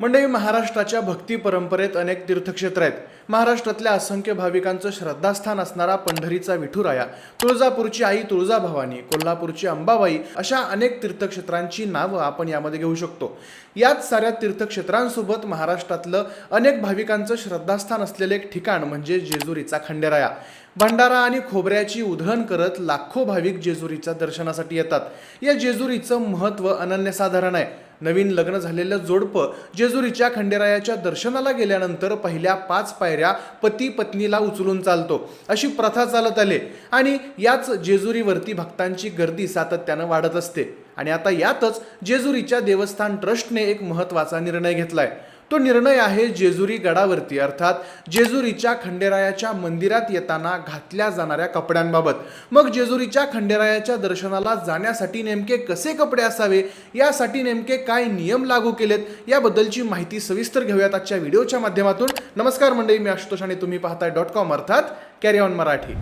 मंडळी महाराष्ट्राच्या भक्ती परंपरेत अनेक तीर्थक्षेत्र आहेत. महाराष्ट्रातल्या असंख्य भाविकांचं श्रद्धास्थान असणारा पंढरीचा विठुराया तुळजापूरची आई तुळजाभवानी कोल्हापूरची अंबाबाई अशा अनेक तीर्थक्षेत्रांची नावं आपण यामध्ये घेऊ शकतो. याच साऱ्या तीर्थक्षेत्रांसोबत महाराष्ट्रातलं अनेक भाविकांचं श्रद्धास्थान असलेलं एक ठिकाण म्हणजे जेजुरीचा खंडेराया. भंडारा आणि खोबऱ्याची उधळण करत लाखो भाविक जेजुरीच्या दर्शनासाठी येतात. या जेजुरीचं महत्त्व अनन्यसाधारण आहे. नवीन लग्न झालेलं जोडपं जेजुरीच्या खंडेरायाच्या दर्शनाला गेल्यानंतर पहिल्या पाच पायऱ्या पती पत्नीला उचलून चालतो. अशी प्रथा चालत आले. आणि याच जेजुरीवरती भक्तांची गर्दी सातत्यानं वाढत असते. आणि आता यातच जेजुरीच्या देवस्थान ट्रस्टने एक महत्त्वाचा निर्णय घेतलाय. तो निर्णय आहे जेजुरी गडावरती. अर्थात जेजुरीच्या खंडेरायाच्या मंदिरात येताना घातल्या जाणाऱ्या कपड्यांबाबत. मग जेजुरीच्या खंडेरायाच्या दर्शनाला जाण्यासाठी नेमके कसे कपडे असावे? यासाठी नेमके काय नियम लागू केलेत? याबद्दलची माहिती सविस्तर घेऊयात आजच्या व्हिडिओच्या माध्यमातून. नमस्कार मंडळी मी आशुतोष आणि तुम्ही पाहताय डॉट कॉम अर्थात कॅरी ऑन मराठी.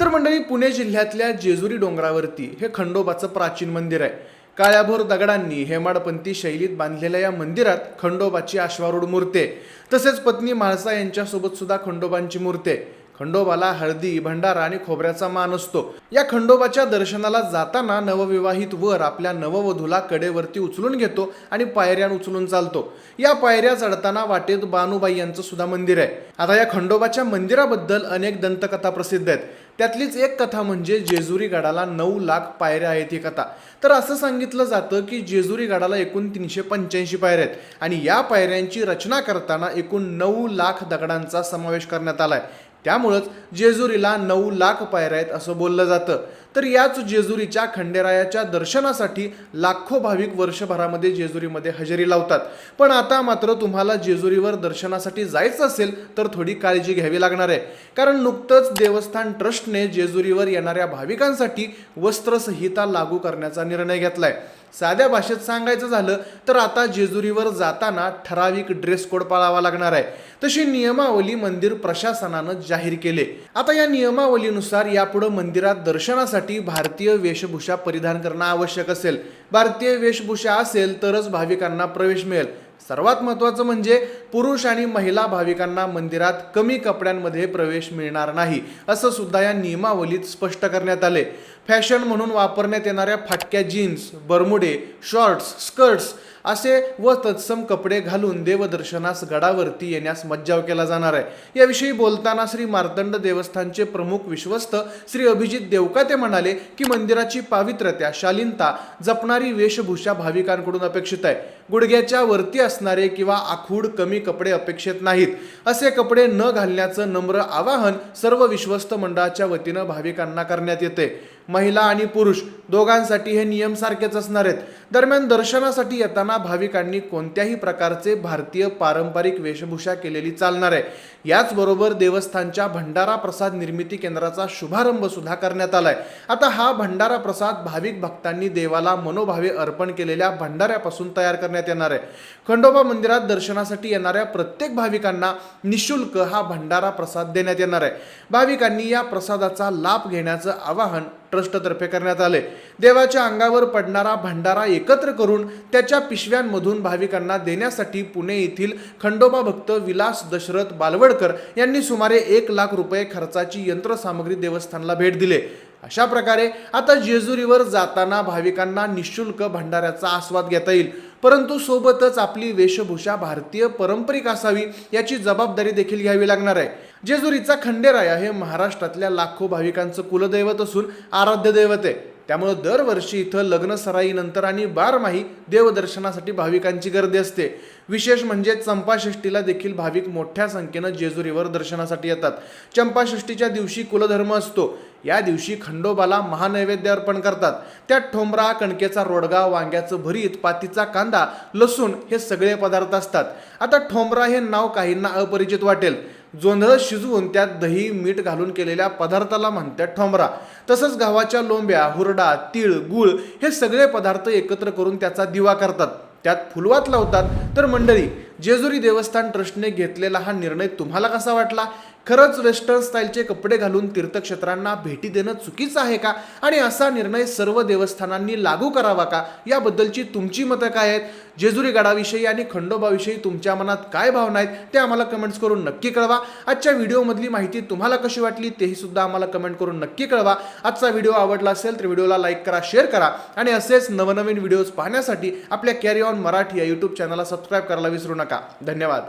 तर मंडळी पुणे जिल्ह्यातल्या जेजुरी डोंगरावरती हे खंडोबाचं प्राचीन मंदिर आहे. काळ्याभोर दगडांनी हेमाडपंथी शैलीत बांधलेल्या या मंदिरात खंडोबाची अश्वारूढ मूर्ते तसेच पत्नी म्हाळसा यांच्यासोबत सुद्धा खंडोबांची मूर्ते आहे. खंडोबाला हळदी भंडारा आणि खोबऱ्याचा मान असतो. या खंडोबाच्या दर्शनाला जाताना नवविवाहित वर आपल्या नववधूला कडेवरती उचलून घेतो आणि पायऱ्यान उचलून चालतो. या पायऱ्या चढताना वाटेत बानुबाई यांचं सुद्धा मंदिर आहे. आता या खंडोबाच्या मंदिराबद्दल अनेक दंतकथा प्रसिद्ध आहेत. त्यातलीच एक कथा म्हणजे जेजुरी गडाला नऊ लाख पायऱ्या आहेत ही कथा. तर असं सांगितलं जातं की जेजुरी गडाला एकूण तीनशे पंच्याऐंशी पायऱ्या आहेत आणि या पायऱ्यांची रचना करताना एकूण नऊ लाख दगडांचा समावेश करण्यात आला आहे त्यामुळंच जेजुरीला नऊ लाख पायऱ्या आहेत असं बोललं जातं. तर याच जेजुरीच्या खंडेरायाच्या दर्शनासाठी लाखो भाविक वर्षभरामध्ये जेजुरीमध्ये हजेरी लावतात. पण आता मात्र तुम्हाला जेजुरीवर दर्शनासाठी जायचं असेल तर थोडी काळजी घ्यावी लागणार आहे. कारण नुकतंच देवस्थान ट्रस्टने जेजुरीवर येणाऱ्या भाविकांसाठी वस्त्रसंहिता लागू करण्याचा निर्णय घेतलाय. साध्या भाषेत सांगायचं झालं तर आता जेजुरीवर जाताना ठराविक ड्रेस कोड पाळावा लागणार आहे. तशी नियमावली मंदिर प्रशासनानं जाहीर केले. आता या नियमावलीनुसार यापुढे मंदिरात दर्शनासाठी भारतीय वेशभूषा परिधान करणं आवश्यक असेल. भारतीय वेशभूषा असेल तरच भाविकांना प्रवेश मिळेल. सर्वात महत्त्वाचं म्हणजे पुरुष आणि महिला भाविकांना मंदिरात कमी कपड्यांमध्ये प्रवेश मिळणार नाही असं सुद्धा या नियमावलीत स्पष्ट करण्यात आले. फॅशन म्हणून वापरण्यात येणाऱ्या फाटक्या जीन्स बरमुडे शॉर्ट्स स्कर्ट्स असे व तत्सम कपडे घालून देवदर्शनास गडावरती येण्यास मज्जाव केला जाणार आहे. याविषयी बोलताना श्री मार्तंड देवस्थानचे प्रमुख विश्वस्त श्री अभिजित देवकाते म्हणाले की मंदिराची पावित्र्यता शालीनता जपणारी वेशभूषा भाविकांकडून अपेक्षित आहे. गुडघ्याच्या वरती असणारे किंवा आखूड कमी कपडे अपेक्षित नाहीत. असे कपडे न घालण्याचं नम्र आवाहन सर्व विश्वस्त मंडळाच्या वतीनं भाविकांना करण्यात येते. महिला आणि पुरुष दोघांसाठी हे नियम सारखेच असणार आहेत. दरम्यान दर्शनासाठी येताना भाविकांनी कोणत्याही प्रकारचे भारतीय पारंपरिक वेशभूषा केलेली चालणार आहे. याचबरोबर देवस्थानच्या भंडारा प्रसाद निर्मिती केंद्राचा शुभारंभ सुद्धा करण्यात आलाय. आता हा भंडारा प्रसाद भाविक भक्तांनी देवाला मनोभावे अर्पण केलेल्या भंडाऱ्यापासून तयार करण्यात येणार आहे. खंडोबा मंदिरात दर्शनासाठी येणाऱ्या प्रत्येक भाविकांना निशुल्क हा भंडारा प्रसाद देण्यात येणार आहे. भाविकांनी या प्रसादाचा लाभ घेण्याचं आवाहन ट्रस्टतर्फे करण्यात आले. देवाच्या अंगावर पडणारा भंडारा एकत्र करून त्याच्या पिशव्यांमधून भाविकांना देण्यासाठी पुणे येथील खंडोबा भक्त विलास दशरथ बालवडकर यांनी सुमारे एक लाख रुपये खर्चाची यंत्रसामग्री देवस्थानला भेट दिले. अशा प्रकारे आता जेजुरीवर जाताना भाविकांना निशुल्क भंडाऱ्याचा आस्वाद घेता येईल. परंतु सोबतच आपली वेशभूषा भारतीय पारंपरिक असावी याची जबाबदारी देखील घ्यावी लागणार आहे. जेजुरीचा खंडेराया हे महाराष्ट्रातल्या लाखो भाविकांचं कुलदैवत असून आराध्य दैवत आहे. त्यामुळं दरवर्षी इथं लग्न सराईनंतर आणि बारमाही देवदर्शनासाठी भाविकांची गर्दी असते. विशेष म्हणजे चंपाषष्ठीला देखील भाविक मोठ्या संख्येनं जेजुरीवर दर्शनासाठी येतात. चंपाषष्ठीच्या दिवशी कुलधर्म असतो. या दिवशी खंडोबाला महानैवेद्य अर्पण करतात. त्यात ठोंबरा कणकेचा रोडगा वांग्याचं भरीत पातीचा कांदा लसूण हे सगळे पदार्थ असतात. आता ठोंबरा हे नाव काहींना अपरिचित वाटेल. जोंधळ शिजवून त्यात दही मीठ घालून केलेल्या पदार्थाला म्हणतात ठोंबरा. तसंच गव्हाच्या लोंब्या हुरडा तीळ गुळ हे सगळे पदार्थ एकत्र करून त्याचा दिवा करतात. त्यात फुलवात लावतात. तर मंडळी जेजुरी देवस्थान ट्रस्टने घेतलेला हा निर्णय तुम्हाला कसा वाटला? खरंच वेस्टर्न स्टाईलचे कपडे घालून तीर्थक्षेत्रांना भेटी देणं चुकीचं आहे का? आणि असा निर्णय सर्व देवस्थानांनी लागू करावा का? याबद्दलची तुमची मतं काय आहेत? जेजुरी गडाविषयी आणि खंडोबाविषयी तुमच्या मनात काय भावना आहेत? ते आम्हाला कमेंट्स करून नक्की कळवा. आजच्या व्हिडिओमधली माहिती तुम्हाला कशी वाटली तेही सुद्धा आम्हाला कमेंट करून नक्की कळवा. आजचा व्हिडिओ आवडला असेल तर व्हिडिओला लाईक करा शेअर करा. आणि असेच नवनवीन व्हिडिओज पाहण्यासाठी आपल्या कॅरी ऑन मराठी या यूट्यूब चॅनलला सबस्क्राईब करायला विसरू नका. धन्यवाद.